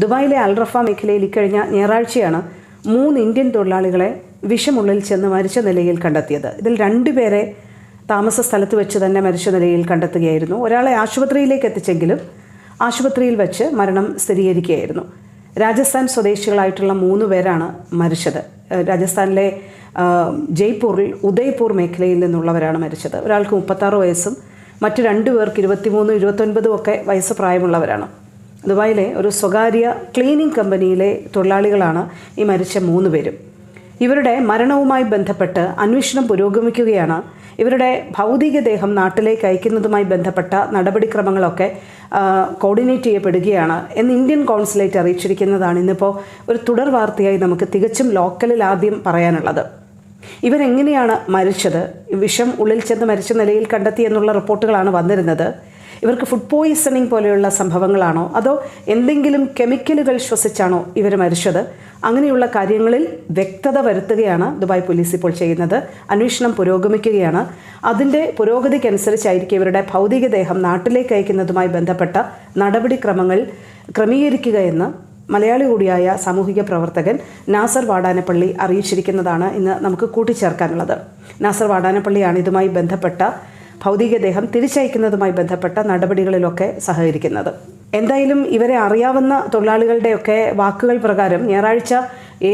ദുബായിലെ അൽറഫ മേഖലയിൽ ഇക്കഴിഞ്ഞ ഞായറാഴ്ചയാണ് മൂന്ന് ഇന്ത്യൻ തൊഴിലാളികളെ വിഷമുള്ളിൽ ചെന്ന് മരിച്ച നിലയിൽ കണ്ടെത്തിയത്. ഇതിൽ രണ്ടുപേരെ താമസ സ്ഥലത്ത് വെച്ച് തന്നെ മരിച്ച നിലയിൽ കണ്ടെത്തുകയായിരുന്നു. ഒരാളെ ആശുപത്രിയിലേക്ക് എത്തിച്ചെങ്കിലും ആശുപത്രിയിൽ വെച്ച് മരണം സ്ഥിരീകരിക്കുകയായിരുന്നു. രാജസ്ഥാൻ സ്വദേശികളായിട്ടുള്ള മൂന്ന് പേരാണ് മരിച്ചത്. രാജസ്ഥാനിലെ ജയ്പൂരിൽ ഉദയ്പൂർ മേഖലയിൽ നിന്നുള്ളവരാണ് മരിച്ചത്. ഒരാൾക്ക് മുപ്പത്താറ് വയസ്സും മറ്റ് രണ്ടു പേർക്ക് ഇരുപത്തിമൂന്നും ഇരുപത്തൊൻപതും ഒക്കെ വയസ്സ് പ്രായമുള്ളവരാണ്. ദുബായിലെ ഒരു സ്വകാര്യ ക്ലീനിങ് കമ്പനിയിലെ തൊഴിലാളികളാണ് ഈ മരിച്ച മൂന്ന് പേരും. ഇവരുടെ മരണവുമായി ബന്ധപ്പെട്ട് അന്വേഷണം പുരോഗമിക്കുകയാണ്. ഇവരുടെ ഭൗതികദേഹം നാട്ടിലേക്ക് അയക്കുന്നതുമായി ബന്ധപ്പെട്ട നടപടിക്രമങ്ങളൊക്കെ കോർഡിനേറ്റ് ചെയ്യപ്പെടുകയാണ് എന്ന് ഇന്ത്യൻ കോൺസുലേറ്റ് അറിയിച്ചിരിക്കുന്നതാണ് ഇന്നിപ്പോൾ ഒരു തുടർ വാർത്തയായി നമുക്ക് തികച്ചും ലോക്കലിൽ ആദ്യം പറയാനുള്ളത്. ഇവരെങ്ങനെയാണ് മരിച്ചത്? വിഷം ഉള്ളിൽ ചെന്ന് മരിച്ച നിലയിൽ കണ്ടെത്തി എന്നുള്ള റിപ്പോർട്ടുകളാണ് വന്നിരുന്നത്. ഇവർക്ക് ഫുഡ് പോയിസണിങ് പോലെയുള്ള സംഭവങ്ങളാണോ? അതോ എന്തെങ്കിലും കെമിക്കലുകൾ ശ്വസിച്ചാണോ ഇവർ മരിച്ചത്? അങ്ങനെയുള്ള കാര്യങ്ങളിൽ വ്യക്തത വരുത്തുകയാണ് ദുബായ് പോലീസ് ഇപ്പോൾ ചെയ്യുന്നത്. അന്വേഷണം പുരോഗമിക്കുകയാണ്. അതിന്റെ പുരോഗതിക്കനുസരിച്ചായിരിക്കും ഇവരുടെ ഭൗതികദേഹം നാട്ടിലേക്ക് അയക്കുന്നതുമായി ബന്ധപ്പെട്ട നടപടിക്രമങ്ങൾ ക്രമീകരിക്കുക എന്ന് മലയാളി കൂടിയായ സാമൂഹിക പ്രവർത്തകൻ നാസർ വാടാനപ്പള്ളി അറിയിച്ചിരിക്കുന്നതാണ് ഇന്ന് നമുക്ക് കൂട്ടിച്ചേർക്കാനുള്ളത്. നാസർ വാടാനപ്പള്ളിയാണ് ഇതുമായി ബന്ധപ്പെട്ട ഭൗതികദേഹം തിരിച്ചയക്കുന്നതുമായി ബന്ധപ്പെട്ട നടപടികളിലൊക്കെ സഹകരിക്കുന്നത്. എന്തായാലും ഇവരെ അറിയാവുന്ന തൊഴിലാളികളുടെയൊക്കെ വാക്കുകൾ പ്രകാരം ഞായറാഴ്ച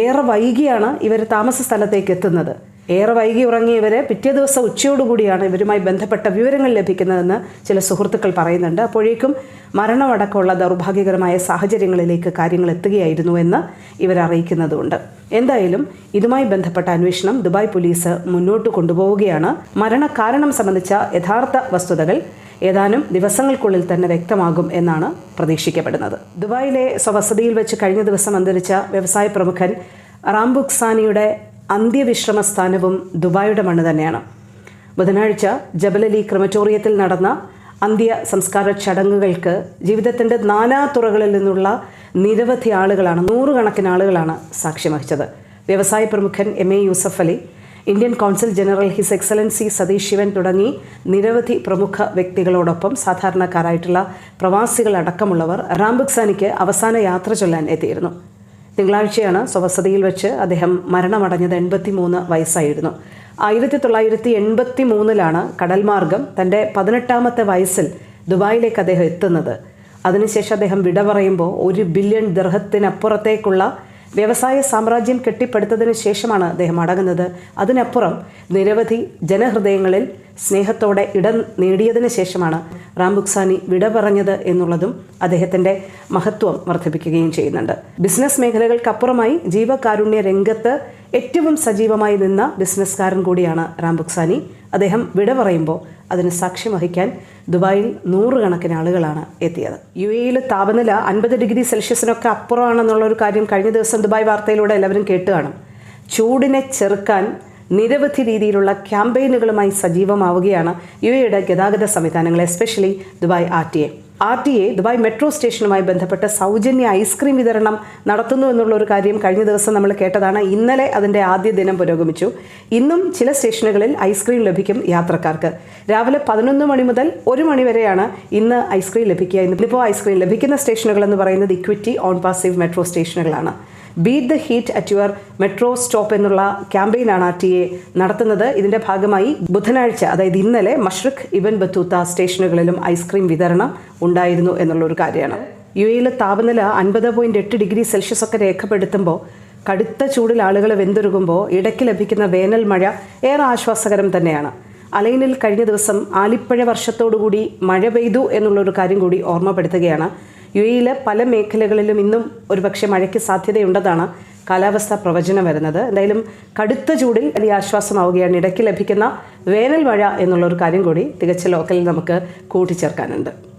ഏറെ വൈകിയാണ് ഇവർ താമസ സ്ഥലത്തേക്ക് എത്തുന്നത്. ഏറെ വൈകി ഉറങ്ങിയ ഇവരെ പിറ്റേ ദിവസം ഉച്ചയോടുകൂടിയാണ് ഇവരുമായി ബന്ധപ്പെട്ട വിവരങ്ങൾ ലഭിക്കുന്നതെന്ന് ചില സുഹൃത്തുക്കൾ പറയുന്നുണ്ട്. അപ്പോഴേക്കും മരണമടക്കമുള്ള ദൗർഭാഗ്യകരമായ സാഹചര്യങ്ങളിലേക്ക് കാര്യങ്ങൾ എത്തുകയായിരുന്നു എന്ന് ഇവർ അറിയിക്കുന്നതുകൊണ്ട് എന്തായാലും ഇതുമായി ബന്ധപ്പെട്ട അന്വേഷണം ദുബായ് പോലീസ് മുന്നോട്ട് കൊണ്ടുപോവുകയാണ്. മരണകാരണം സംബന്ധിച്ച യഥാർത്ഥ വസ്തുതകൾ ഏതാനും ദിവസങ്ങൾക്കുള്ളിൽ തന്നെ വ്യക്തമാകും എന്നാണ് പ്രതീക്ഷിക്കപ്പെടുന്നത്. ദുബായിലെ സ്വവസതിയിൽ വെച്ച് കഴിഞ്ഞ ദിവസം അന്തരിച്ച വ്യവസായ പ്രമുഖൻ റാംബുക്സാനിയുടെ അന്ത്യവിശ്രമ സ്ഥാനവും ദുബായിയുടെ മണ്ണ് തന്നെയാണ്. ബുധനാഴ്ച ജബലലി ക്രമറ്റോറിയത്തിൽ നടന്ന അന്ത്യ സംസ്കാര ചടങ്ങുകൾക്ക് ജീവിതത്തിന്റെ നാനാ തുറകളിൽ നിന്നുള്ള നിരവധി ആളുകളാണ് നൂറുകണക്കിന് ആളുകളാണ് സാക്ഷ്യം വഹിച്ചത്. വ്യവസായ പ്രമുഖൻ M A Yusuf Ali Indian council general his excellency Satish Sivan തുടങ്ങി നിരവധി പ്രമുഖ വ്യക്തികളോടൊപ്പം സാധാരണക്കാരായിട്ടുള്ള പ്രവാസികളടക്കമുള്ളവർ റാംബുക്സാനിക്ക് അവസാന യാത്ര ചൊല്ലാൻ എത്തിയിരുന്നു. തിങ്കളാഴ്ചയാണ് സ്വവസതിയിൽ വെച്ച് അദ്ദേഹം മരണമടഞ്ഞത് എൺപത്തി മൂന്ന് വയസ്സായിരുന്നു. ആയിരത്തി തൊള്ളായിരത്തി എൺപത്തി മൂന്നിലാണ് കടൽമാർഗം തന്റെ പതിനെട്ടാമത്തെ വയസ്സിൽ ദുബായിലേക്ക് അദ്ദേഹം എത്തുന്നത്. അതിനുശേഷം അദ്ദേഹം വിട പറയുമ്പോൾ ഒരു ബില്യൺ ദർഹത്തിനപ്പുറത്തേക്കുള്ള വ്യവസായ സാമ്രാജ്യം കെട്ടിപ്പടുത്തതിന് ശേഷമാണ് അദ്ദേഹം അടങ്ങുന്നത്. അതിനപ്പുറം നിരവധി ജനഹൃദയങ്ങളിൽ സ്നേഹത്തോടെ ഇടം നേടിയതിനു ശേഷമാണ് റാംബുക്സാനി വിട പറഞ്ഞത് എന്നുള്ളതും അദ്ദേഹത്തിന്റെ മഹത്വം വർദ്ധിപ്പിക്കുകയും ചെയ്യുന്നുണ്ട്. ബിസിനസ് മേഖലകൾക്കപ്പുറമായി ജീവകാരുണ്യ രംഗത്ത് ഏറ്റവും സജീവമായി നിന്ന ബിസിനസ്സുകാരൻ കൂടിയാണ് റാംബുക്സാനി. അദ്ദേഹം വിട പറയുമ്പോൾ അതിന് സാക്ഷ്യം വഹിക്കാൻ ദുബായിൽ നൂറുകണക്കിന് ആളുകളാണ് എത്തിയത്. യു എയിൽ താപനില അൻപത് ഡിഗ്രി സെൽഷ്യസിനൊക്കെ അപ്പുറമാണെന്നുള്ള ഒരു കാര്യം കഴിഞ്ഞ ദിവസം ദുബായ് വാർത്തയിലൂടെ എല്ലാവരും കേട്ട് ചൂടിനെ ചെറുക്കാൻ നിരവധി രീതിയിലുള്ള ക്യാമ്പയിനുകളുമായി സജീവമാവുകയാണ് യു എയുടെ ഗതാഗത സംവിധാനങ്ങൾ especially Dubai R T A. R T A Dubai metro സ്റ്റേഷനുമായി ബന്ധപ്പെട്ട് സൗജന്യ ഐസ്ക്രീം വിതരണം നടത്തുന്നു എന്നുള്ള ഒരു കാര്യം കഴിഞ്ഞ ദിവസം നമ്മൾ കേട്ടതാണ്. ഇന്നലെ അതിന്റെ ആദ്യ ദിനം പുരോഗമിച്ചു. ഇന്നും ചില സ്റ്റേഷനുകളിൽ ഐസ്ക്രീം ലഭിക്കും യാത്രക്കാർക്ക്. രാവിലെ പതിനൊന്ന് മണി മുതൽ ഒരു മണി വരെയാണ് ഇന്ന് ഐസ്ക്രീം ലഭിക്കുക. ഇന്നിപ്പോൾ ഐസ്ക്രീം ലഭിക്കുന്ന സ്റ്റേഷനുകൾ എന്ന് പറയുന്നത് equity on passive metro സ്റ്റേഷനുകളാണ്. Beat the heat at your metro stop എന്നുള്ള ക്യാമ്പയിനാണ് ആർ ടി എ നടത്തുന്നത്. ഇതിന്റെ ഭാഗമായി ബുധനാഴ്ച അതായത് ഇന്നലെ മഷ്രഖ് ഇബൻ ബത്തൂത്ത സ്റ്റേഷനുകളിലും ഐസ്ക്രീം വിതരണം ഉണ്ടായിരുന്നു എന്നുള്ള ഒരു കാര്യമാണ്. യു എയിലെ താപനില അൻപത് പോയിന്റ് എട്ട് ഡിഗ്രി സെൽഷ്യസ് ഒക്കെ രേഖപ്പെടുത്തുമ്പോൾ കടുത്ത ചൂടിൽ ആളുകൾ വെന്തുരുകുമ്പോൾ ഇടയ്ക്ക് ലഭിക്കുന്ന വേനൽ മഴ ഏറെ ആശ്വാസകരം തന്നെയാണ്. അലൈനിൽ കഴിഞ്ഞ ദിവസം ആലിപ്പഴ വർഷത്തോടുകൂടി മഴ പെയ്തു എന്നുള്ളൊരു കാര്യം കൂടി ഓർമ്മപ്പെടുത്തുകയാണ്. യു എയിലെ പല മേഖലകളിലും ഇന്നും ഒരുപക്ഷെ മഴയ്ക്ക് സാധ്യതയുണ്ടെന്നാണ് കാലാവസ്ഥ പ്രവചനം വരുന്നത്. എന്തായാലും കടുത്ത ചൂടിൽ വലിയ ആശ്വാസമാവുകയാണ്. ഇടയ്ക്ക് ലഭിക്കുന്ന വേനൽ മഴ എന്നുള്ളൊരു കാര്യം കൂടി തികച്ച ലോക്കലിൽ നമുക്ക് കൂട്ടിച്ചേർക്കാനുണ്ട്.